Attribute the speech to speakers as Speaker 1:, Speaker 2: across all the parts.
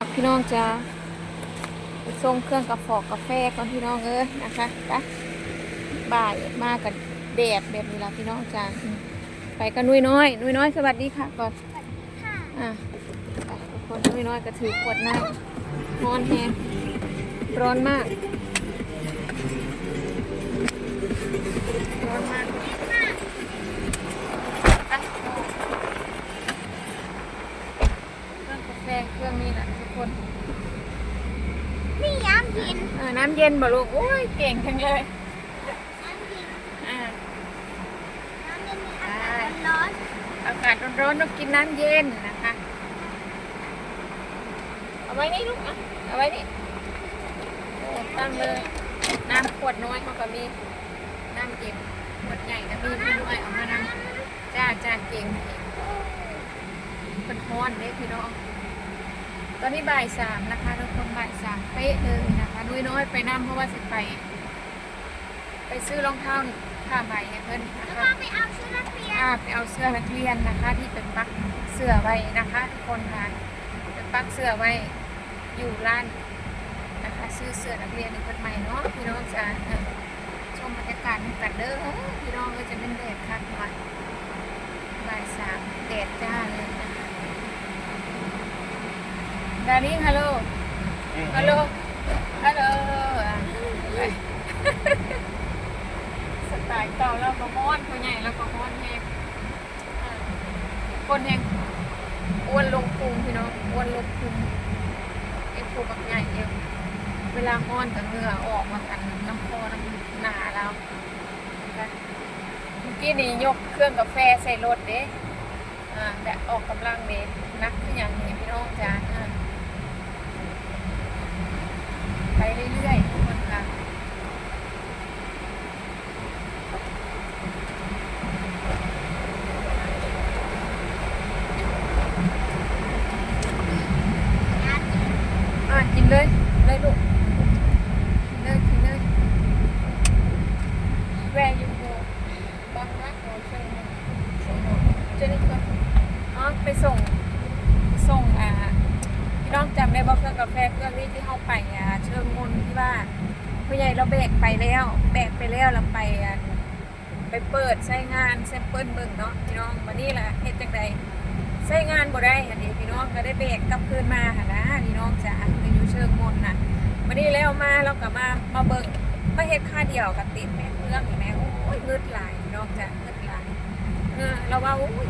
Speaker 1: พี่น้องจะไปส่งเครื่องกาแฟกาแฟก่อนพี่น้องเอ้ยนะคะไปบ่ายมากันแดดแบบนี้ละพี่น้องจ้าอืมไปกันนุ้ยน้อยนุ้ยน้อยสวัสดีค่ะก่อนอะไปทุกคนนุ้ยน้อยก็ถือขวดน้ำร้อนแฮงร้อนมาก ร้อนมากไปเครื่องกาแฟเครื่องนี้แหละทุกคน
Speaker 2: นี่น้ำเย็ น
Speaker 1: เออน้ำเย็นบ่ลูกโอ้ยเก่งจังเลย
Speaker 2: น้ำเย็น
Speaker 1: อ่า
Speaker 2: น้ำเย็นมีอากาศร้อน
Speaker 1: อากาศร้อนๆต้องกินน้ำเย็นนะคะ เอาไว้นี่ลูกอะเอาไว้นี่โอ้ตั้งเลย น้ำขวดน้อยเขาก็มีน้ำเย็นขวดใหญ่ก็มีพี่ด้วยเอามานำจ้าจ้าเก่งเก่งเป็นฮ้อนเด้พี่น้อง ตอนนี้บ่ายสามนะคะทุกคนบ่ายสามเป๊ะเลยนะคะนุ้ยน้อยไปนั่เพราะว่าสิไป ไปซื้อรองเท้าผ้าใบให้เพิ่นนะ
Speaker 2: แล้ว
Speaker 1: คะ
Speaker 2: ก็ไปเอาชุดนักเรียน
Speaker 1: อ่าไปเอาเสื้อนักเรียนนะคะ ที่เป็นปักเสื้อไว้นะคะทุกคนค่ะเป็นปักเสื้อไว้อยู่ร้านนะคะซื้อเสื้อนักเรียนในคนใหม่เนาะพี่น้องจ้าเออชมบรรยากาศกันเด้อเออพี่น้องก็จะเป็นแดดคักหน่อยบ่ายสามแดดจ้าเลยนะคะ ดาริ่งฮัลโหลฮัลโหลฮัลโหลอะไปสไตล์เก่าแล้วก็ม้อนตัวใหญ่แล้วก็ม้อนแห้งอ่าคนแห้งอ้วนลงพุงพี่น้องอ้วนลงพุงไอ้พุงแบบใหญ่เองเวลาม้อนกับเหงื่อออกมากันน้ำคอน้ำหนาแล้วนะคะเมื่อกี้นี่ยกเครื่องกาแฟใส่รถเด้อ่าแต่ออกกำลังเด้นักขึ้นอย่างนี้พี่น้องจ้าอ่า ไปเรื่อยๆทุกคนค่ะอะกินเลยเลยลูกกินเลยกินเลยแวร์ยูโกบางรักโอเชนส่งหมดเจนี่ก่อนอ๋อไปส่ง ส่งอ่าพี่น้องจำได้บ่เครื่องกาแฟเครื่องนี้ที่เข้าไปอ่า เชิงมนที่ว่าผู้ใหญ่เราแบกไปแล้วแบกไปแล้วเราไปอะไปเปิดใช้งานแซมเปิลเบิ่งเนาะพี่น้องวันนี้แหละเฮ็ดจังไดใช้งานบ่ได้อันนี้พี่น้องก็ได้เบรกกลับคืนมาค่ะนะพี่น้องจ๋าก็อยู่เชิงมนน่ะวันนี้แล้วมาเราก็มามาเบิ่งมาเฮ็ดค่าเดียวกับติดแม่เครื่องนี่แม่โอ้ยเงืดหลายพี่น้องจ๋าเงืดหลายเออเราว่าโอ้ย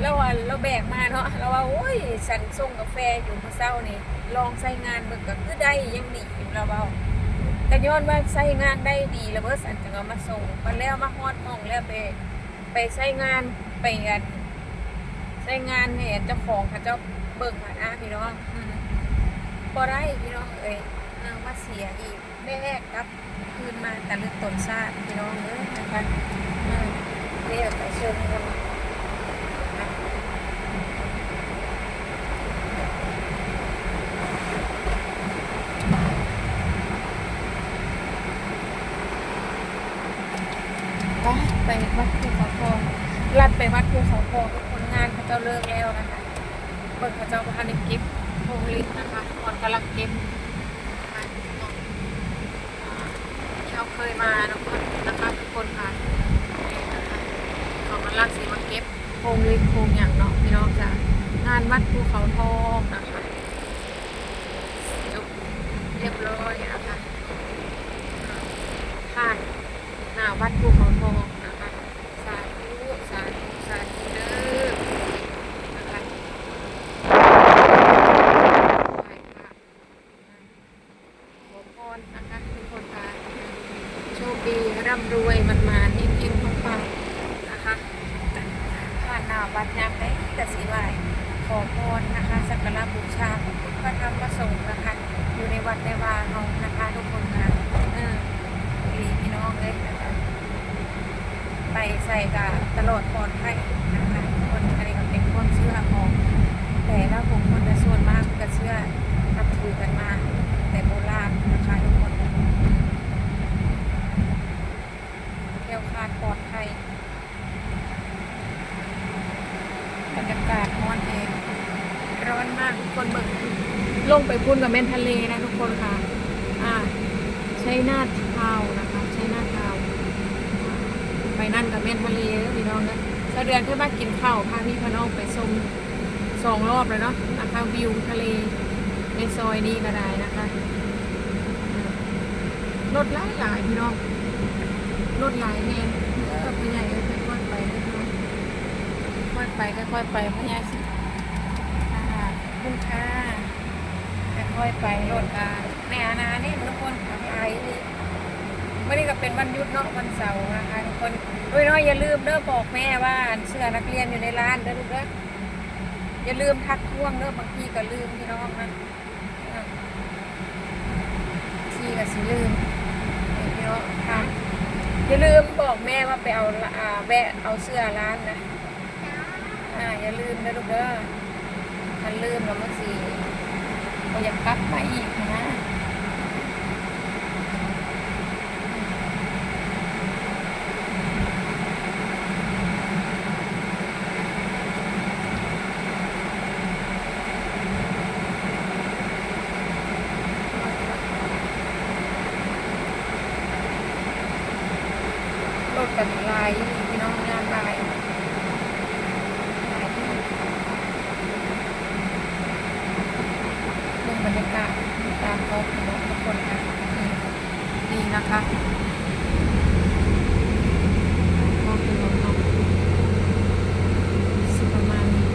Speaker 1: เราว่าเราแบกมาเนาะเราว่าโอ้ยฉันส่งกาแฟอยู่มื่อเช้านี่ลองใช้งานเบิ่งก็คือได้ยังดีเราเว้าแต่ย้อนว่าใช้งานได้ดีแล้วเบิ่สันจึงเอามาส่งมาแล้วมาฮอดห้องแล้วไป ไปใช้งานไปกันใช้งานเนี่ยเจ้าของเขาเจ้าเบิ่งหานะพี่น้องอืมบ่ได้พี่น้องเอ้ยนางมาเสียอีกแม่กลับคืนมาแต่ลึกตนชาติพี่น้องเอ้ยนะคะเรียไปเชิญคนนะ ไปไปวัดภูเขาทองลัดไปวัดภูเขาทองทุกคนงานเขาเจ้าเลิกแล้วนะคะเบิกเขาเจ้าประธานกิฟต์โฮลิสนะคะก่อนกำลังเก็บนะคะที่เขาเคยมาเนาะนะคะทุกคนค่ะนี่นะคะเขากำลังสีมาเก็บโฮมลิสโฮมอย่างเนาะพี่น้องจ้ะงานวัดภูเขาทองนะคะจบเรียบร้อยนะ คดีร่ำรวยมันมาเฮงๆทั้งฟังนะคะผ่านน้าบัดยามได้แต่สีลายขอพรนะคะสักการะบูชาพระธรรมพระสงฆ์นะคะ อยู่ในวัดในวาเฮานะคะทุกคนคะเออพี่น้องเลยนะคะไปใส่กับตลอดปลอดภัย แม่นทะเลนะทุกคนค่ะ อ่าใช้หน้าเท้านะคะใช้หน้าเท้าไปนั่นกับแม่นทะเลพี่น้องนะสะเดือนขึ้นมากินข้าวพาพี่พน้องไปชมสองรอบเลยเนาะนะคะวิวทะเลในซอยนี้ก็ได้นะคะรถหลายหลายๆพี่น้องรถหลายแน่เออพี่ใหญ่เออค่อยๆไปเด้อพี่น้องค่อยๆไปค่อยๆไปพี่ใหญ่สิอ่าขอบคุณค่ะ ค่อยไปรถอ่าในอาณาเนี่ยทุกคนขับไปนี่ไม่ได้ก็เป็นวันหยุดเนาะวันเสาร์นะคะทุกคนด้วยน้อยอย่าลืมเด้อบอกแม่ว่าเสื้อนักเรียนอยู่ในร้านเด้อลูกเด้ออย่าลืมทักท้วงเด้อบางทีก็ลืมพี่น้องนะทีก็สิลืมพี่น้องค่ะอย่าลืมบอกแม่ว่าไปเอาอแวะเอาเสื้อร้านนะอ่าอย่าลืมเด้อลูกเด้อถ้าลืมแล้วมันสิ ก็ยังกลับมาอีกนะรถกันลายพี่น้องงานลายลายที่ ดู บรรยากาศตามเขาทุกคนนะนี่นี่นะคะท้องถนนเนาะสิประมาณนี้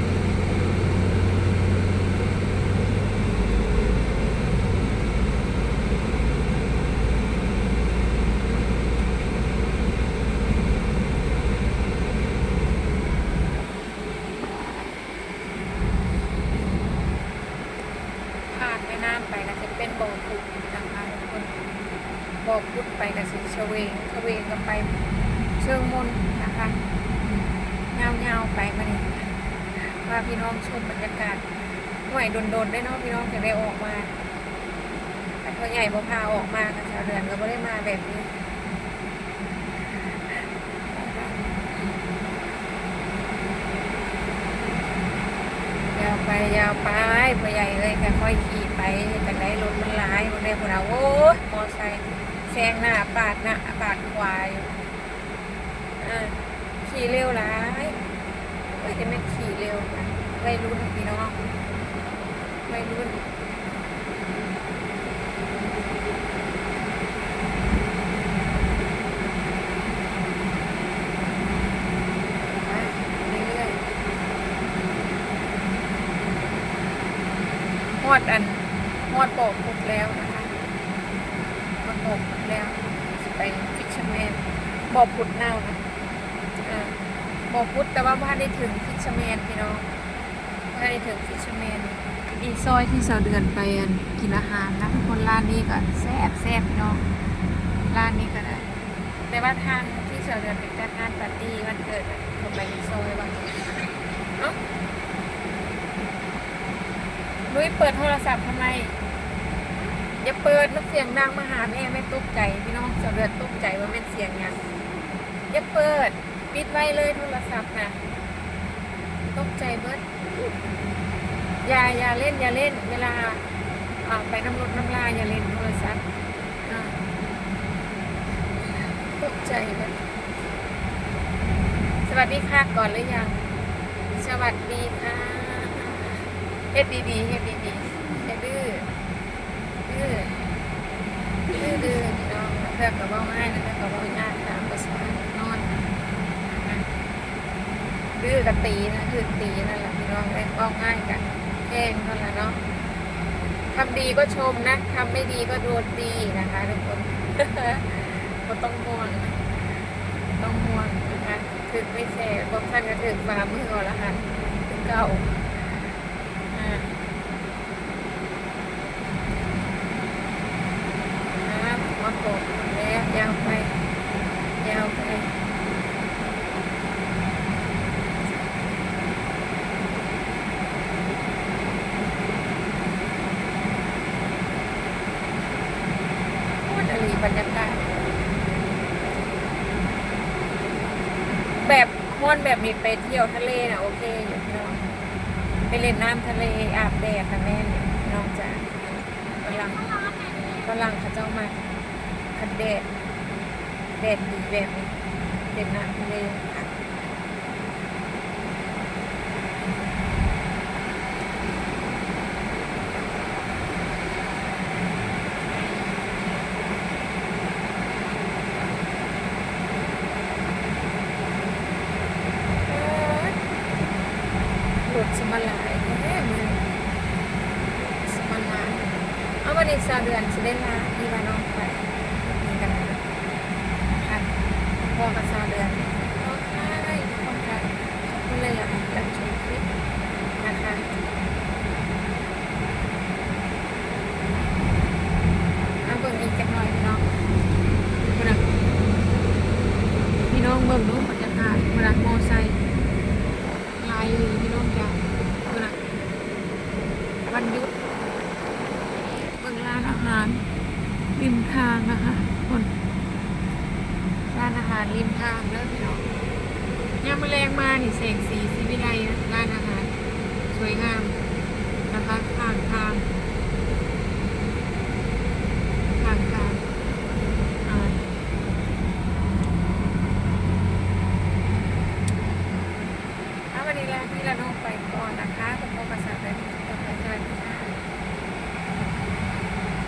Speaker 1: ผ่านแม่น้ำไปก็จะเป็นบ่อผุดนะคะทุกคนบ่อผุดไป เวงเชเวงก็ไปเชิงมนนะคะยาวๆไปมาเนี่ยว่าพี่น้องชมบรรยากาศห่วยโดนๆได้เนาะพี่น้องจะได้ออกมาแต่พอใหญ่บ่พาออกมากับชาวเรือนก็ไม่ได้มาแบบนี้ยาวไปยาวไปพ่อใหญ่เลยค่อยขี่ไปจากได้รถมันหลายรถได้พวกเราโอ้ยมอไซค์ ซงหน้าปาดหน้าปาดขวายอ่าขี่เร็วหลายเอ้ยจะไม่ขี่เร็วนะวัยรุ่นพี่น้องวัยรุ่นมาเรื่อดอันฮอดปกพุดแล้วนะคะฮอดปก แล้วสิไปฟิชแมนบ่อพุดเน่านะอ่าบ่อพุดแต่ว่าบ้านได้ถึงฟิชแมนพี่น้องบ้านได้ถึงฟิชแมนอีซอยที่เสาเดือนไปกินอาหารนะทุกคนร้านนี้ก็แซ่บแซ่บพี่น้องร้านนี้ก็ได้แต่ว่าทางที่เสาเดือนเป็นจัดงานปาร์ตี้วันเกิดผมไปในซอยว่างเอ้านุ้ยเปิดโทรศัพท์ทำไม อย่าเปิดมันเสียงดังมาหาแม่ไม่ตกใจพี่น้องเสาเดือนตกใจว่าเป็นเสียงหยังอย่าเปิด ปิดไว้เลยโทรศัพท์นะตกใจเบิดอย่าอย่าเล่นอย่าเล่น เวลาไปน้ำรถน้ำลายอย่าเล่นโทรศัพท์ตกใจเลยสวัสดีค่ะก่อนหรือยัง สวัสดีค่ะเฮ็ดดีๆเฮ็ดดีๆอย่าดื้อ ดื้อ ดื้อดื้อพี่ รื่อนกับว่าง่ายนะเพื่อนกับว่าง่ายตามภาษานอนนะคือกับตีนะคือตีนั่นแหละพี่น้องได้ว่าง่ายกันแกล้งนั่นแหละเนาะทำดีก็ชมนะทำไม่ดีก็โดนตีนะคะทุกคนก็ต้องห่วงนะต้องห่วงนะคะถึงไม่แช่บางท่านก็ถึงฝ่ามือเอาละค่ะถึงเก่า รรยากาศแบบม่อนแบบมีไปเที่ยวทะเลนะโอเคอยู่พี่น้องไปเล่นน้ำทะเลอาบแดดนะแม่เนี่ยน้องจ๋าำลังกำลังขาเจ้ามาขัดแดดแดดดีแบบนี้เล่นน้ำทะเลอา นอีกสาเดือนจะได้มาอีวาน้องไปมีกันนะคะพอกับสาเดือนก็ได้ขอบคุณขอบคุณเลยละค่ะรับชมคลิปนะคะเอาเบิ่งอีกจักหน่อยน้องพี่น้องเบิร์ด